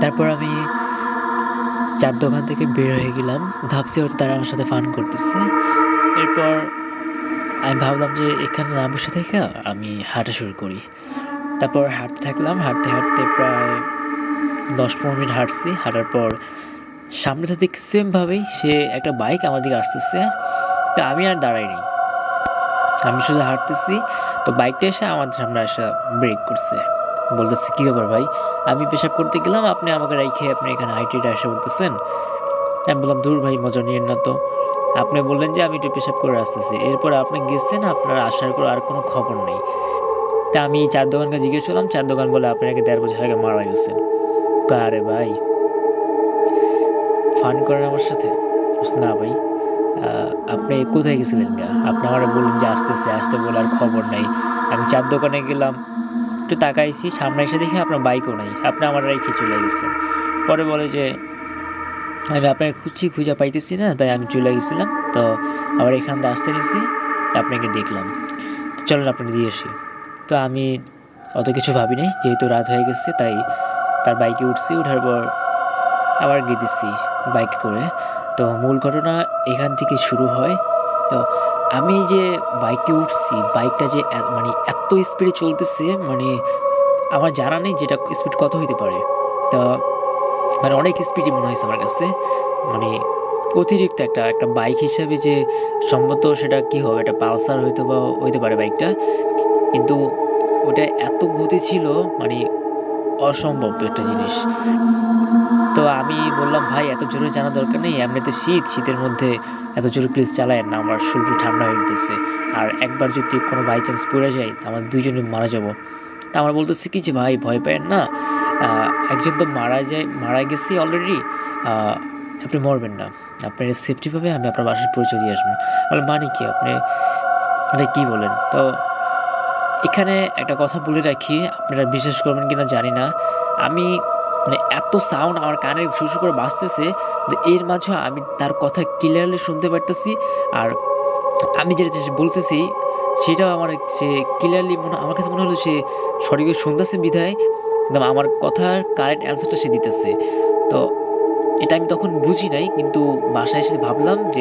তারপর আমি চার দোকান থেকে বের হয়ে গেলাম। ভাবছি হয়তো তারা আমার সাথে ফান করতেছে। এরপর আমি ভাবলাম যে এখানে না বসে থেকে আমি হাঁটা শুরু করি। তারপর হাঁটতে থাকলাম, হাঁটতে হাঁটতে প্রায় দশ পনেরো মিনিট হাঁটছি। হাঁটার পর সামনে থেকে সেমভাবেই সে একটা বাইক আমার দিকে আসতেছে। তা আমি আর দাঁড়াইনি। আমি শুধু হাঁটতেছি। তো বাইকটা এসে আমার সামনে এসে ব্রেক করছে। বলতেছে, কী ব্যাপার ভাই? আমি পেশাব করতে গেলাম, আপনি আমাকে রেখে আপনি এখানে আইটিটা এসে বলতেছেন? আমি বললাম, দূর ভাই, মজা নিয়েন না তো। আপনি বললেন যে, আমি একটু পেশাব করে আসতেছি। এরপর আপনি গেছেন, আপনার আসার পর আর কোনো খবর নেই। তা আমি চার দোকানকে জিজ্ঞেস করলাম, চার দোকান বলে আপনাকে দেড় বছর আগে মারা গেছেন। আরে ভাই। ফান করেন আমার সাথে? না ভাই আপনি কোথায় গেছিলেন গা? আপনি আমার বললেন যে, আসতেছে। আসতে বলে আর খবর নাই। আমি চার দোকানে গেলাম একটু তাকাইছি, সামনে এসে দেখি আপনার বাইকও নাই, আপনি আমার রেখে চলে গেছেন। পরে বলে যে, আমি আপনার খুঁজছি, খুঁজে পাইতেছি না, তাই আমি চলে গেছিলাম, তো আবার এখান দিয়ে আসতে তা আপনাকে দেখলাম। তো চলেন আপনি দিয়ে আসি। তো আমি অত কিছু ভাবি নাই, যেহেতু রাত হয়ে গেছে, তাই তার বাইকে উঠছি, উঠার পর আবার গিয়ে দিচ্ছি বাইক করে। তো মূল ঘটনা এখান থেকে শুরু হয়। তো আমি যে বাইকে উঠছি, বাইকটা যে মানে এত স্পিডে চলতেছে মানে আমার জানা নেই যেটা স্পিড কত হইতে পারে। তা মানে অনেক স্পিডই মনে হয়েছে আমার কাছে। মানে অতিরিক্ত একটা একটা বাইক হিসাবে যে সম্ভবত সেটা কি হবে, একটা পালসার হইতে বা হইতে পারে বাইকটা কিন্তু ওটা এত গতি ছিল মানে অসম্ভব একটা জিনিস। তো আমি বললাম, ভাই, এত জোরে জানা দরকার নেই। এমনিতে শীত, শীতের মধ্যে এত জোরে প্লিজ চালায় না। আমার শরীর ঠান্ডা হয়ে যেতেছে আর একবার যদি কোনো বাই চান্স পড়ে যায় আমার দুইজনে মারা যাব। তা আমার বলতেছে কি যে, ভাই, ভয় পায়েন না। একজন তো মারা যায়, মারা গেছি অলরেডি আপনি মরবেন না। আপনার সেফটিভাবে আমি আপনার বাসার পরিচয় দিয়ে আসব। বলে মানে কি আপনি? মানে কী বলেন? তো এখানে একটা কথা বলে রাখি, আপনারা বিশ্বাস করবেন কিনা জানি না। আমি মানে এত সাউন্ড আমার কানে শুরু করে বাঁচতেছে এর মাঝে আমি তার কথা ক্লিয়ারলি শুনতে পারতেছি আর আমি যেটা বলতেছি, সেটাও আমার সে ক্লিয়ারলি মনে, আমার কাছে মনে হলো সে সঠিকভাবে শুনতেছে বিধায় একদম আমার কথার কারেক্ট অ্যান্সারটা সে দিতেছে। তো এটা আমি তখন বুঝি নাই, কিন্তু বাসায় এসে ভাবলাম যে